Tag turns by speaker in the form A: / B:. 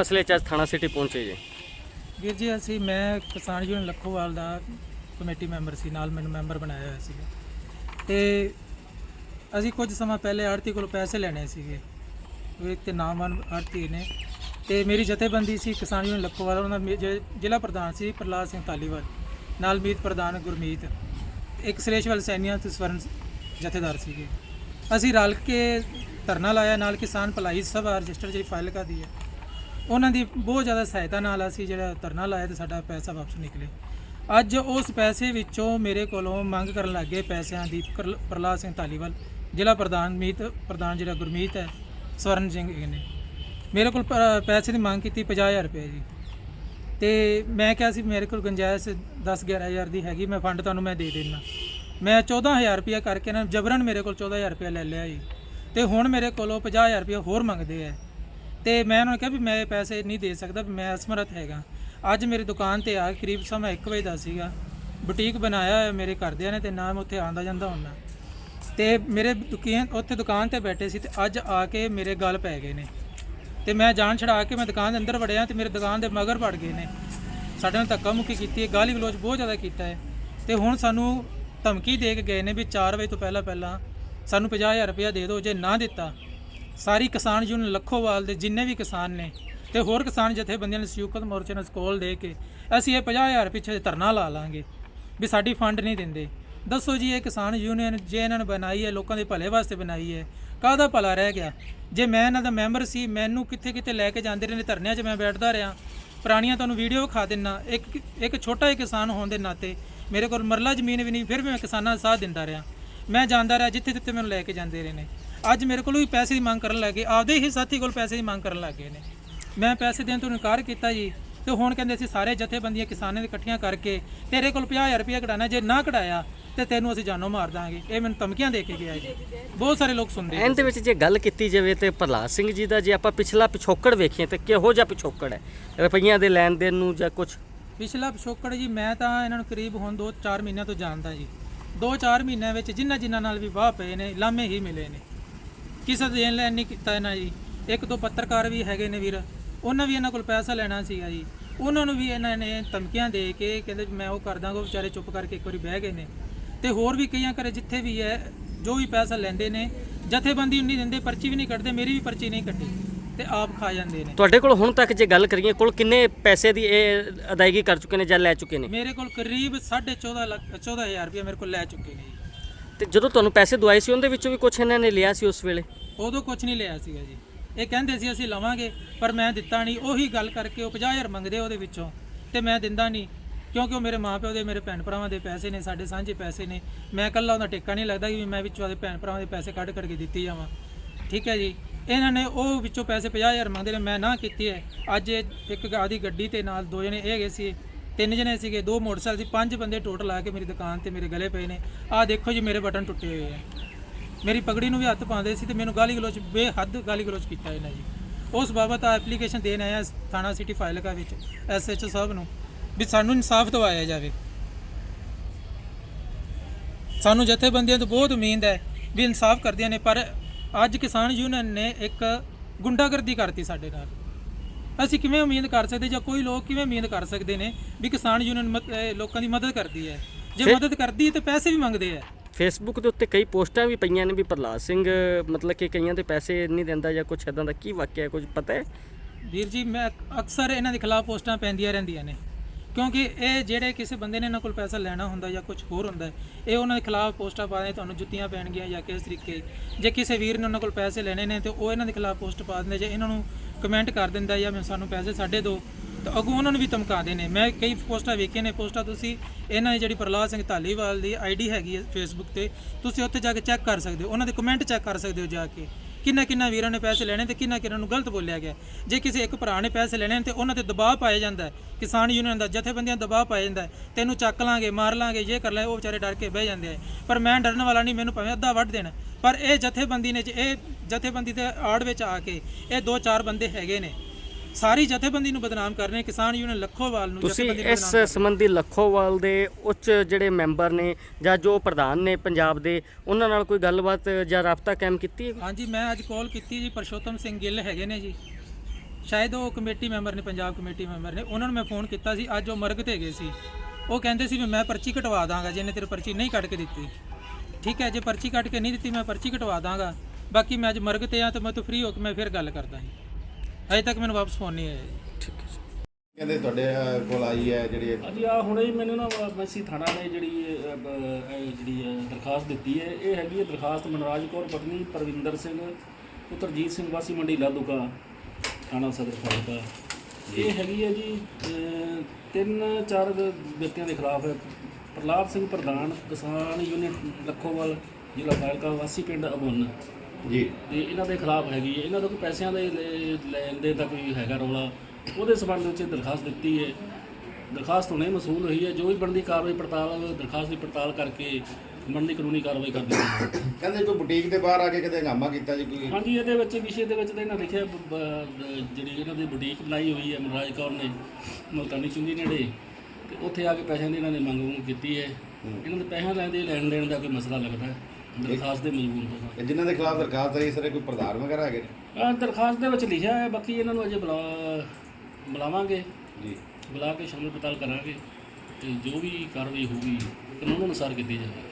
A: ਮਸਲੇ 'ਚ ਅੱਜ ਥਾਣਾ ਸਿਟੀ ਪਹੁੰਚੇ ਜੀ?
B: ਵੀਰ ਜੀ, ਅਸੀਂ, ਮੈਂ ਕਿਸਾਨ ਯੂਨੀਅਨ ਲੱਖੋਵਾਲ ਦਾ ਕਮੇਟੀ ਮੈਂਬਰ ਸੀ, ਨਾਲ ਮੈਨੂੰ ਮੈਂਬਰ ਬਣਾਇਆ ਹੋਇਆ ਸੀਗਾ। ਤੇ ਅਸੀਂ ਕੁਝ ਸਮਾਂ ਪਹਿਲੇ ਆੜਤੀ ਕੋਲ ਪੈਸੇ ਲੈਣੇ ਸੀਗੇ, ਉਹ ਇੱਕ ਤੇ ਨਾਮਨ ਆੜਤੀ ਨੇ। ਤੇ ਮੇਰੀ ਜਥੇਬੰਦੀ ਸੀ ਕਿਸਾਨ ਯੂਨੀਅਨ ਲੱਖੋਵਾਲ, ਉਹਨਾਂ ਦਾ ਮੇ- ਜ- ਜ਼ਿਲ੍ਹਾ ਪ੍ਰਧਾਨ ਸੀ ਪ੍ਰਲਾਦ ਸਿੰਘ ਤਾਲੀਵਾਲ ਨਾਲ ਮੀਤ ਪ੍ਰਧਾਨ ਗੁਰਮੀਤ। ਇੱਕ ਸਰੇਸ਼ਵਲ ਸੈਨੀਆ ਤੇ ਸਵਰਨ ਜਥੇਦਾਰ ਸੀਗੇ। ਅਸੀਂ ਰਲ ਕੇ ਧਰਨਾ ਲਾਇਆ, ਨਾਲ ਕਿਸਾਨ ਭਲਾਈ ਸਭਾ ਰਜਿਸਟਰ ਜਿਹੜੀ ਫਾਈਲ ਕਰਦੀ ਹੈ ਉਹਨਾਂ ਦੀ ਬਹੁਤ ਜ਼ਿਆਦਾ ਸਹਾਇਤਾ ਨਾਲ ਅਸੀਂ ਜਿਹੜਾ ਧਰਨਾ ਲਾਇਆ ਤੇ ਸਾਡਾ ਪੈਸਾ ਵਾਪਸ ਨਿਕਲੇ। ਅੱਜ ਉਸ ਪੈਸੇ ਵਿੱਚੋਂ ਮੇਰੇ ਕੋਲੋਂ ਮੰਗ ਕਰਨ ਲੱਗੇ ਪੈਸਿਆਂ ਦੀ। ਕਰਲ- ਪ੍ਰਹਲਾਦ ਸਿੰਘ ਧਾਲੀਵਾਲ, ਜ਼ਿਲ੍ਹਾ ਪ੍ਰਧਾਨ ਮੀਤ, ਪ੍ਰਧਾਨ ਜਿਹੜਾ ਗੁਰਮੀਤ ਹੈ, ਸਵਰਨ ਸਿੰਘ ਹੈਗੇ ਨੇ। ਮੇਰੇ ਕੋਲ ਪ- ਪੈਸੇ ਦੀ ਮੰਗ ਕੀਤੀ 50000 ਰੁਪਏ ਜੀ। ਤੇ ਮੈਂ ਕਿਹਾ ਸੀ ਮੇਰੇ ਕੋਲ ਗੁੰਜਾਇਸ਼ 10 11000 ਦੀ ਹੈਗੀ, ਮੈਂ ਫੰਡ ਤੁਹਾਨੂੰ ਮੈਂ ਦੇ ਦੇਣਾ ਮੈਂ 14000 ਰੁਪਇਆ ਕਰਕੇ ਨਾ ਜਬਰਨ ਮੇਰੇ ਕੋਲ 14000 ਰੁਪਇਆ ਲੈ ਲਿਆ ਜੀ। ਤੇ ਹੁਣ ਮੇਰੇ ਕੋਲੋਂ 50000 ਰੁਪਇਆ ਹੋਰ ਮੰਗਦੇ ਆ। ਤੇ ਮੈਂ ਉਹਨਾਂ ਨੂੰ ਕਿਹਾ ਵੀ ਮੈਂ ਇਹ ਪੈਸੇ ਨਹੀਂ ਦੇ ਸਕਦਾ, ਵੀ ਮੈਂ ਅਸਮਰਥ ਹੈਗਾ। ਅੱਜ ਮੇਰੀ ਦੁਕਾਨ ਤੇ ਆ ਕਰੀਬ ਸਮਾਂ 1 ਵਜੇ ਦਾ ਸੀਗਾ। ਬੁਟੀਕ ਬਣਾਇਆ ਹੋਇਆ ਮੇਰੇ ਘਰਦਿਆਂ ਨੇ ਤੇ ਮੈਂ ਉੱਥੇ ਆਂਦਾ ਜਾਂਦਾ ਹੁੰਦਾ। ਤੇ ਮੇਰੇ ਦੁਕਾਨ, ਉੱਥੇ ਦੁਕਾਨ ਤੇ ਬੈਠੇ ਸੀ ਤੇ ਅੱਜ ਆ ਕੇ ਮੇਰੇ ਗੱਲ ਪੈ ਗਏ ਨੇ। ਤੇ ਮੈਂ ਜਾਨ ਛੜਾ ਕੇ ਮੈਂ ਦੁਕਾਨ ਦੇ ਅੰਦਰ ਵੜਿਆ ਤੇ ਮੇਰੇ ਦੁਕਾਨ ਦੇ ਮਗਰ ਵੜ ਗਏ ਨੇ। ਸਾਡੇ ਨਾਲ ਧੱਕਾ ਮੁੱਕੀ ਕੀਤੀ ਹੈ, ਗਾਲੀ ਗਲੋਚ ਬਹੁਤ ਜ਼ਿਆਦਾ ਕੀਤਾ ਹੈ। ਤੇ ਹੁਣ ਸਾਨੂੰ ਧਮਕੀ ਦੇ ਕੇ ਗਏ ਨੇ ਵੀ 4 ਵਜੇ ਤੋਂ ਪਹਿਲਾਂ ਪਹਿਲਾਂ ਸਾਨੂੰ 50000 ਰੁਪਇਆ ਦੇ ਦਿਓ, ਜੇ ਨਾ ਦਿੱਤਾ ਸਾਰੀ ਕਿਸਾਨ ਯੂਨੀਅਨ ਲੱਖੋਵਾਲ ਦੇ ਜਿੰਨੇ ਵੀ ਕਿਸਾਨ ਨੇ ਤੇ ਹੋਰ ਕਿਸਾਨ ਜਥੇਬੰਦੀਆਂ ਨੇ ਸੰਯੁਕਤ ਮੋਰਚੇ ਨੂੰ ਸਕੋਲ ਦੇ ਕੇ ਅਸੀਂ ਇਹ 50000 ਪਿੱਛੇ ਧਰਨਾ ਲਾ ਲਾਂਗੇ ਵੀ ਸਾਡੀ ਫੰਡ ਨਹੀਂ ਦਿੰਦੇ। ਦੱਸੋ ਜੀ, ਇਹ ਕਿਸਾਨ ਯੂਨੀਅਨ ਜੇ ਇਹਨਾਂ ਨੇ ਬਣਾਈ ਹੈ, ਲੋਕਾਂ ਦੇ ਭਲੇ ਵਾਸਤੇ ਬਣਾਈ ਹੈ, ਕਾਹਦਾ ਭਲਾ ਰਹਿ ਗਿਆ? ਜੇ ਮੈਂ ਇਹਨਾਂ ਦਾ ਮੈਂਬਰ ਸੀ, ਮੈਨੂੰ ਕਿੱਥੇ ਕਿੱਥੇ ਲੈ ਕੇ ਜਾਂਦੇ ਰਹੇ ਨੇ ਧਰਨਿਆਂ 'ਚ ਮੈਂ ਬੈਠਦਾ ਰਿਹਾ। ਪੁਰਾਣੀਆਂ ਤੁਹਾਨੂੰ ਵੀਡੀਓ ਵਿਖਾ ਦਿੰਨਾ, ਇੱਕ ਇੱਕ ਛੋਟਾ ਜਿਹਾ ਕਿਸਾਨ ਹੋਣ ਦੇ ਨਾਤੇ ਮੇਰੇ ਕੋਲ ਮਰਲਾ ਜ਼ਮੀਨ ਵੀ ਨਹੀਂ, ਫਿਰ ਵੀ ਮੈਂ ਕਿਸਾਨਾਂ ਦਾ ਸਾਥ ਦਿੰਦਾ ਰਿਹਾ। ਮੈਂ ਜਾਂਦਾ ਰਿਹਾ ਜਿੱਥੇ ਜਿੱਥੇ ਮੈਨੂੰ ਲੈ ਕੇ ਜਾਂਦੇ ਰਹੇ ਨੇ। ਅੱਜ ਮੇਰੇ ਕੋਲ ਵੀ ਪੈਸੇ ਦੀ ਮੰਗ ਕਰਨ ਲੱਗੇ ਆਪਦੇ ਹੀ ਸਾਥੀ ਕੋਲ ਪੈਸੇ ਦੀ ਮੰਗ ਕਰਨ ਲੱਗੇ ਨੇ। ਮੈਂ ਪੈਸੇ ਦੇਣ ਤੋਂ ਇਨਕਾਰ ਕੀਤਾ ਜੀ ਤੇ ਹੁਣ ਕਹਿੰਦੇ ਅਸੀਂ ਸਾਰੇ ਜਥੇਬੰਦੀਆਂ ਕਿਸਾਨਾਂ ਦੇ ਇਕੱਠੀਆਂ ਕਰਕੇ ਤੇਰੇ ਕੋਲ 50000 ਰੁਪਏ ਕਢਾਣਾ ਜੇ ਨਾ ਕਢਾਇਆ ਤੇ ਤੈਨੂੰ ਅਸੀਂ ਜਾਨੋਂ ਮਾਰ ਦਾਂਗੇ। ਇਹ ਮੈਨੂੰ ਧਮਕੀਆਂ ਦੇ ਕੇ ਗਿਆ ਜੀ। ਬਹੁਤ ਸਾਰੇ ਲੋਕ ਸੁਣਦੇ
A: ਦੇ ਵਿੱਚ ਜੇ ਗੱਲ ਕੀਤੀ ਜਾਵੇ ਤੇ ਪ੍ਰਹਲਾਦ ਸਿੰਘ ਜੀ ਦਾ ਜੇ ਆਪਾਂ ਪਿਛਲਾ ਪਿਛੋਕੜ ਵੇਖੀਏ ਤੇ ਕਿਹੋ ਜਿਹਾ ਪਿਛੋਕੜ ਹੈ? ਰੁਪਈਆਂ ਦੇ ਲੈਣ ਦੇਣ ਨੂੰ ਜਾਂ ਕੁਝ
B: ਪਿਛਲਾ ਪਿਛੋਕੜ ਜੀ ਮੈਂ ਤਾਂ ਇਹਨਾਂ ਨੂੰ ਕਰੀਬ ਹੁਣ 2-4 ਮਹੀਨਿਆਂ ਤੋਂ ਜਾਣਦਾ ਜੀ। 2-4 ਮਹੀਨਿਆਂ ਵਿੱਚ ਜਿਨ੍ਹਾਂ ਜਿਨ੍ਹਾਂ ਨਾਲ ਵੀ ਵਾਹ ਪਏ ਨੇ ਲਾਮੇ ਹੀ ਮਿਲੇ ਨੇ। ਕਿਸੇ ਦੇਣ ਲੈਣ ਨਹੀਂ ਕੀਤਾ ਇਹਨਾਂ ਜੀ? ਇੱਕ ਦੋ ਪੱਤਰਕਾਰ ਵੀ ਹੈਗੇ ਨੇ ਵੀਰ। ਉਹਨਾਂ ਵੀ ਇਹਨਾਂ ਕੋਲ ਪੈਸਾ ਲੈਣਾ ਸੀਗਾ ਜੀ। ਉਹਨਾਂ ਨੂੰ ਵੀ ਇਹਨਾਂ ਨੇ ਧਮਕੀਆਂ ਦੇ ਕੇ ਕਹਿੰਦੇ ਮੈਂ ਉਹ ਕਰ ਦਾਂਗਾ ਵਿਚਾਰੇ ਚੁੱਪ ਕਰਕੇ ਇੱਕ ਵਾਰੀ ਬਹਿ ਗਏ ਨੇ। ਤੇ ਹੋਰ ਵੀ ਕਈਆਂ ਘਰੇ ਜਿੱਥੇ ਵੀ ਹੈ ਜੋ ਵੀ ਪੈਸਾ ਲੈਂਦੇ ਨੇ ਜਥੇਬੰਦੀ ਨਹੀਂ ਦਿੰਦੇ ਪਰਚੀ ਵੀ ਨਹੀਂ ਕੱਢਦੇ ਮੇਰੀ ਵੀ ਪਰਚੀ ਨਹੀਂ ਕੱਟੀ ਤੇ ਆਪ ਖਾ ਜਾਂਦੇ ਨੇ।
A: ਤੁਹਾਡੇ ਕੋਲ ਹੁਣ ਤੱਕ ਜੇ ਗੱਲ ਕਰੀਏ ਕੋਲ ਕਿੰਨੇ ਪੈਸੇ ਦੀ ਇਹ ਅਦਾਇਗੀ ਕਰ ਚੁੱਕੇ ਨੇ ਜਾਂ ਲੈ ਚੁੱਕੇ ਨੇ?
B: ਮੇਰੇ ਕੋਲ ਕਰੀਬ 14.5 ਲੱਖ 14000 ਰੁਪਏ ਮੇਰੇ ਕੋਲ ਲੈ ਚੁੱਕੇ ਨੇ ਜੀ।
A: ਤੇ ਜਦੋਂ ਤੁਹਾਨੂੰ ਪੈਸੇ ਦਵਾਏ ਸੀ, ਉਹਦੇ ਵਿੱਚੋਂ ਵੀ ਕੁਝ ਇਹਨਾਂ ਨੇ ਲਿਆ ਸੀ ਉਸ ਵੇਲੇ?
B: ਉਦੋਂ ਕੁਝ ਨਹੀਂ ਲਿਆ ਸੀਗਾ ਜੀ। ਇਹ ਕਹਿੰਦੇ ਸੀ, ਅਸੀਂ ਲਵਾਂਗੇ, ਪਰ ਮੈਂ ਦਿੱਤਾ ਨਹੀਂ। ਉਹੀ ਗੱਲ ਕਰਕੇ ਉਹ 50000 ਮੰਗਦੇ ਉਹਦੇ ਵਿੱਚੋਂ, ਤੇ ਮੈਂ ਦਿੰਦਾ ਨਹੀਂ, ਕਿਉਂਕਿ ਉਹ ਮੇਰੇ ਮਾਪਿਓ ਦੇ, ਮੇਰੇ ਭੈਣ ਭਰਾਵਾਂ ਦੇ ਪੈਸੇ ਨੇ, ਸਾਡੇ ਸਾਂਝੇ ਪੈਸੇ ਨੇ। ਮੈਂ ਇਕੱਲਾ ਉਹਦਾ ਟੇਕਾ ਨਹੀਂ ਲੱਗਦਾ ਕਿ ਮੈਂ ਵਿੱਚੋਂ ਆਦੇ ਭੈਣ ਭਰਾਵਾਂ ਦੇ ਪੈਸੇ ਕੱਢ ਕਰਕੇ ਦਿੱਤੀ ਜਾਵਾਂ। ਠੀਕ ਹੈ ਜੀ? ਇਹਨਾਂ ਨੇ ਉਹ ਵਿੱਚੋਂ ਪੈਸੇ 50000 ਮੰਗਦੇ ਨੇ, ਮੈਂ ਨਾ ਕੀਤੀ। ਹੈ ਅੱਜ ਇਹ ਇੱਕ ਆਦੀ ਗੱਡੀ ਤੇ ਨਾਲ ਦੋ ਜਣੇ ਇਹ ਗਏ ਸੀ ਤਿੰਨ ਜਣੇ ਸੀਗੇ, ਦੋ ਮੋਟਰਸਾਈਕਲ ਸੀ, ਪੰਜ ਬੰਦੇ ਟੋਟਲ ਆ ਕੇ ਮੇਰੀ ਦੁਕਾਨ ਤੇ ਮੇਰੇ ਗਲੇ ਪਏ ਨੇ। ਆਹ ਦੇਖੋ ਜੀ, ਮੇਰੇ ਬਟਨ ਟੁੱਟੇ ਹੋਏ ਆ। ਮੇਰੀ ਪਗੜੀ ਨੂੰ ਵੀ ਹੱਥ ਪਾਉਂਦੇ ਸੀ ਤੇ ਮੈਨੂੰ ਗਾਲੀ ਗਲੋਚ, ਬੇਹੱਦ ਗਾਲੀ ਗਲੋਚ ਕੀਤਾ ਇਹਨਾਂ ਜੀ। ਉਸ ਬਾਬਤ ਆ ਐਪਲੀਕੇਸ਼ਨ ਦੇਣ ਆਇਆ ਥਾਣਾ ਸਿਟੀ ਫਾਇਲਕਾ ਵਿੱਚ ਐਸਐਚਓ ਸਾਹਿਬ ਨੂੰ, ਵੀ ਸਾਨੂੰ ਇਨਸਾਫ ਦਿਵਾਇਆ ਜਾਵੇ। ਸਾਨੂੰ ਜਥੇਬੰਦੀਆਂ ਤੋਂ ਬਹੁਤ ਉਮੀਦ ਹੈ ਵੀ ਇਨਸਾਫ ਕਰਦੀਆਂ ਨੇ, ਪਰ ਅੱਜ ਕਿਸਾਨ ਯੂਨੀਅਨ ਨੇ ਇੱਕ ਗੁੰਡਾਗਰਦੀ ਕਰਤੀ ਸਾਡੇ ਨਾਲ। ਅਸੀਂ ਕਿਵੇਂ ਉਮੀਦ ਕਰ ਸਕਦੇ ਜਾਂ ਕੋਈ ਲੋਕ ਕਿਵੇਂ ਉਮੀਦ ਕਰ ਸਕਦੇ ਨੇ ਵੀ ਕਿਸਾਨ ਯੂਨੀਅਨ ਲੋਕਾਂ ਦੀ ਮਦਦ ਕਰਦੀ ਹੈ? ਜੇ ਮਦਦ ਕਰਦੀ ਹੈ ਤੇ ਪੈਸੇ ਵੀ ਮੰਗਦੇ ਆ
A: ਫੇਸਬੁੱਕ ਦੇ ਉੱਤੇ ਕਈ ਪੋਸਟਾਂ ਵੀ ਪਈਆਂ ਨੇ ਵੀ ਪ੍ਰਹਲਾਦ ਸਿੰਘ ਮਤਲਬ ਕਿ ਕਈਆਂ ਦੇ ਪੈਸੇ ਨਹੀਂ ਦਿੰਦਾ ਜਾਂ ਕੁਝ ਇਦਾਂ ਦਾ ਕੀ ਵਾਕਿਆ ਕੁਝ ਪਤਾ ਹੈ?
B: ਵੀਰ ਜੀ ਮੈਂ ਅਕਸਰ ਇਹਨਾਂ ਦੇ ਖਿਲਾਫ ਪੋਸਟਾਂ ਪੈਂਦੀਆਂ ਰਹਿੰਦੀਆਂ ਨੇ। ਕਿਉਂਕਿ ਇਹ ਜਿਹੜੇ ਕਿਸੇ ਬੰਦੇ ਨੇ ਇਹਨਾਂ ਕੋਲ ਪੈਸਾ ਲੈਣਾ ਹੁੰਦਾ ਜਾਂ ਕੁਝ ਹੋਰ ਹੁੰਦਾ ਇਹ ਉਹਨਾਂ ਦੇ ਖਿਲਾਫ ਪੋਸਟਾਂ ਪਾਦੇ ਤੁਹਾਨੂੰ ਜੁੱਤੀਆਂ ਪੈਣਗੀਆਂ ਜਾਂ ਕਿਸ ਤਰੀਕੇ। ਜੇ ਕਿਸੇ ਵੀਰ ਨੇ ਉਹਨਾਂ ਕੋਲ ਪੈਸੇ ਲੈਣੇ ਨੇ ਤੇ ਉਹ ਇਹਨਾਂ ਦੇ ਖਿਲਾਫ ਪੋਸਟ ਪਾ ਦਿੰਦੇ ਜੇ ਇਹਨਾਂ ਨੂੰ ਕਮੈਂਟ ਕਰ ਦਿੰਦਾ ਜਾਂ ਮੈਂ ਸਾਨੂੰ ਪੈਸੇ ਸਾਡੇ ਦਿਓ ਤਾਂ ਅੱਗੋਂ ਉਹਨਾਂ ਨੂੰ ਵੀ ਧਮਕਾਉਂਦੇ ਨੇ ਮੈਂ ਕਈ ਪੋਸਟਾਂ ਵੇਖੀਆਂ ਨੇ, ਪੋਸਟਾਂ ਤੁਸੀਂ, ਇਹਨਾਂ ਦੀ ਜਿਹੜੀ ਪ੍ਰਹਲਾਦ ਸਿੰਘ ਧਾਲੀਵਾਲ ਦੀ ਆਈਡੀ ਹੈਗੀ ਹੈ ਫੇਸਬੁੱਕ ਤੇ, ਤੁਸੀਂ ਉੱਥੇ ਜਾ ਕੇ ਚੈੱਕ ਕਰ ਸਕਦੇ ਹੋ। ਉਹਨਾਂ ਦੇ ਕਮੈਂਟ ਚੈੱਕ ਕਰ ਸਕਦੇ ਹੋ ਜਾ ਕੇ। ਕਿੰਨਾ ਕਿੰਨਾ ਵੀਰਾਂ ਨੇ ਪੈਸੇ ਲੈਣੇ ਤੇ ਕਿੰਨਾ ਕਿੰਨਾ ਨੂੰ ਗਲਤ ਬੋਲਿਆ ਗਿਆ। ਜੇ ਕਿਸੇ ਇੱਕ ਭਰਾ ਨੇ ਪੈਸੇ ਲੈਣੇ ਨੇ ਤੇ ਉਹਨਾਂ ਤੇ ਦਬਾਅ ਪਾਇਆ ਜਾਂਦਾ ਹੈ। ਕਿਸਾਨ ਯੂਨੀਅਨ ਦਾ ਜਥੇਬੰਦੀਆਂ ਦਬਾਅ ਪਾਇਆ ਜਾਂਦਾ ਹੈ। ਤੈਨੂੰ ਚੱਕ ਲਾਂਗੇ, ਮਾਰ ਲਾਂਗੇ ਇਹ ਕਰ ਲੈ, ਉਹ ਵਿਚਾਰੇ ਡਰ ਕੇ ਬਹਿ ਜਾਂਦੇ ਆ। ਪਰ ਮੈਂ ਡਰਨ ਵਾਲਾ ਨਹੀਂ, ਮੈਨੂੰ ਭਾਵੇਂ ਅੱਧਾ ਵੱਢ ਦੇਣਾ। ਪਰ ਇਹ ਜਥੇਬੰਦੀ ਨੇ ਇਹ ਜਥੇਬੰਦੀ ਦੇ ਆੜ ਵਿੱਚ ਆ ਕੇ ਇਹ ਦੋ ਚਾਰ ਬੰਦੇ ਹੈਗੇ ਨੇ ਸਾਰੀ ਜਥੇਬੰਦੀ ਨੂੰ ਬਦਨਾਮ ਕਰ ਰਹੇ ਕਿਸਾਨ ਯੂਨੀਅਨ ਲੱਖੋਵਾਲ ਨੂੰ
A: ਤੁਸੀਂ ਇਸ ਸੰਬੰਧੀ ਲੱਖੋਵਾਲ ਦੇ ਉੱਚ ਜਿਹੜੇ ਮੈਂਬਰ ਨੇ ਜਾਂ ਜੋ ਪ੍ਰਧਾਨ ਨੇ ਪੰਜਾਬ ਦੇ ਉਹਨਾਂ ਨਾਲ ਕੋਈ ਗੱਲਬਾਤ ਜਾਂ ਰਾਬਤਾ ਕਾਇਮ ਕੀਤੀ
B: ਹਾਂਜੀ ਮੈਂ ਅੱਜ ਕਾਲ ਕੀਤੀ ਜੀ ਪਰਸ਼ੋਤਮ ਸਿੰਘ ਗਿੱਲ ਹੈਗੇ ਨੇ ਜੀ। ਸ਼ਾਇਦ ਉਹ ਕਮੇਟੀ ਮੈਂਬਰ ਨੇ ਪੰਜਾਬ ਕਮੇਟੀ ਮੈਂਬਰ ਨੇ ਉਹਨਾਂ ਨੂੰ ਮੈਂ ਫੋਨ ਕੀਤਾ ਸੀ ਅੱਜ ਉਹ ਮਰਗ ਤੇ ਗਏ ਸੀ। ਉਹ ਕਹਿੰਦੇ ਸੀ ਵੀ ਮੈਂ ਪਰਚੀ ਕਟਵਾ ਦਾਂਗਾ ਜਿਹਨੇ ਤੇਰੀ ਪਰਚੀ ਨਹੀਂ ਕੱਟ ਕੇ ਦਿੱਤੀ। ਠੀਕ ਹੈ ਜੇ ਪਰਚੀ ਕੱਟ ਕੇ ਨਹੀਂ ਦਿੱਤੀ ਮੈਂ ਪਰਚੀ ਕਟਵਾ ਦਾਂਗਾ। ਬਾਕੀ ਮੈਂ ਅੱਜ ਮਰਗ ਤੇ ਆ ਤਾਂ ਮੈਂ ਤੋਂ ਫ੍ਰੀ ਹੋ ਕੇ ਮੈਂ ਫਿਰ ਗੱਲ ਕਰਦਾ ਜੀ ਅਜੇ ਤੱਕ ਮੈਨੂੰ ਵਾਪਸ ਫੋਨ ਨਹੀਂ ਆਇਆ ਜੀ।
C: ਕਹਿੰਦੇ ਤੁਹਾਡੇ ਅਹ, ਕੋਲ ਆਈ ਹੈ ਜਿਹੜੀ
D: ਹਾਂਜੀ ਆ ਹੁਣੇ ਹੀ ਮੈਨੂੰ ਨਾ ਵੈਸੀ ਥਾਣਾ ਨੇ ਜਿਹੜੀ ਅਹ, ਬ- ਇਹ ਜਿਹੜੀ ਅਹ, ਦਰਖਾਸਤ ਦਿੱਤੀ ਹੈ। ਇਹ ਹੈਗੀ ਹੈ ਦਰਖਾਸਤ ਮਨਰਾਜ ਕੌਰ ਪਤਨੀ ਪ੍ਰਵਿੰਦਰ ਸਿੰਘ ਪੁੱਤਰਜੀਤ ਸਿੰਘ ਵਾਸੀ ਮੰਡੀ ਲਾਦੂਕਾ ਥਾਣਾ ਸਦਰ ਫਾਜ਼ਿਲਕਾ ਇਹ ਹੈਗੀ ਹੈ ਜੀ ਅਹ, ਤਿੰਨ ਚਾਰ ਵਿਅਕਤੀਆਂ ਦੇ ਖਿਲਾਫ ਹੈ ਪ੍ਰਲਾਦ ਸਿੰਘ ਪ੍ਰਧਾਨ ਕਿਸਾਨ ਯੂਨੀਅਨ ਲੱਖੋਵਾਲ ਜ਼ਿਲ੍ਹਾ ਫਾਜ਼ਿਲਕਾ ਵਾਸੀ ਪਿੰਡ ਅਬੁੰਨ।
C: ਜੀ।
D: ਤੇ ਇਹਨਾਂ ਦੇ ਖਿਲਾਫ ਹੈਗੀ ਹੈ। ਇਹਨਾਂ ਦਾ ਕੋਈ ਪੈਸਿਆਂ ਦੇ ਲੈ- ਲੈਣ ਦੇ ਦਾ ਕੋਈ ਹੈਗਾ ਰੌਲਾ। ਉਹਦੇ ਸਬੰਧ ਵਿੱਚ ਦਰਖਾਸਤ ਦਿੱਤੀ ਹੈ। ਦਰਖਾਸਤ ਹੁਣੇ ਮਸੂਲ ਹੋਈ ਹੈ। ਜੋ ਵੀ ਬਣਦੀ ਕਾਰਵਾਈ ਪੜਤਾਲ ਦਰਖਾਸਤ ਦੀ ਪੜਤਾਲ ਕਰਕੇ ਬਣਦੀ ਕਾਨੂੰਨੀ ਕਾਰਵਾਈ ਕਰ ਦਿੱਤੀ
C: ਕਹਿੰਦੇ ਕੋਈ ਬੁਟੀਕ ਦੇ ਬਾਹਰ ਆ ਕੇ ਕਿਤੇ ਹੰਗਾਮਾ ਕੀਤਾ ਜੀ ਕੋਈ?
D: ਹਾਂਜੀ ਇਹਦੇ ਵਿੱਚ ਵਿਸ਼ੇ ਦੇ ਵਿੱਚ ਤਾਂ ਇਹਨਾਂ ਲਿਖਿਆ ਬ- ਬ- ਜਿਹੜੀ ਇਹਨਾਂ ਦੀ ਬੁਟੀਕ ਬਣਾਈ ਹੋਈ ਹੈ ਮਨਰਾਜ ਕੌਰ ਨੇ ਮੁਲਤਾਨੀ ਚੁੰਗੀ ਨੇੜੇ। ਤੇ ਉੱਥੇ ਆ ਕੇ ਪੈਸਿਆਂ ਦੀ ਇਹਨਾਂ ਨੇ ਮੰਗ ਮੰਗ ਕੀਤੀ ਹੈ। ਇਹਨਾਂ ਦੇ ਪੈਸਿਆਂ ਦੇ ਲੈਣ ਦੇਣ ਦਾ ਕੋਈ ਮਸਲਾ ਲੱਗਦਾ ਹੈ। ਦਰਖਾਸਤ ਦੇ ਮਜ਼ਮੂਨ ਤੋਂ
C: ਇਹ ਜਿਨ੍ਹਾਂ ਦੇ ਖਿਲਾਫ ਦਰਖਾਸਤ ਆਈ ਸਰ ਕੋਈ ਪ੍ਰਧਾਨ ਵਗੈਰਾ ਹੈਗੇ ਨੇ?
D: ਆਹ ਦਰਖਾਸਤ ਦੇ ਵਿੱਚ ਲਿਖਿਆ ਹੈ ਬਾਕੀ ਇਹਨਾਂ ਨੂੰ ਅਜੇ ਬੁਲਾ ਬੁਲਾਵਾਂਗੇ।
C: ਜੀ।
D: ਬੁਲਾ ਕੇ ਸ਼ਾਮਲ ਪੜਤਾਲ ਕਰਾਂਗੇ। ਤੇ ਜੋ ਵੀ ਕਾਰਵਾਈ ਹੋਊਗੀ ਕਾਨੂੰਨ ਅਨੁਸਾਰ ਕੀਤੀ ਜਾਵੇਗੀ।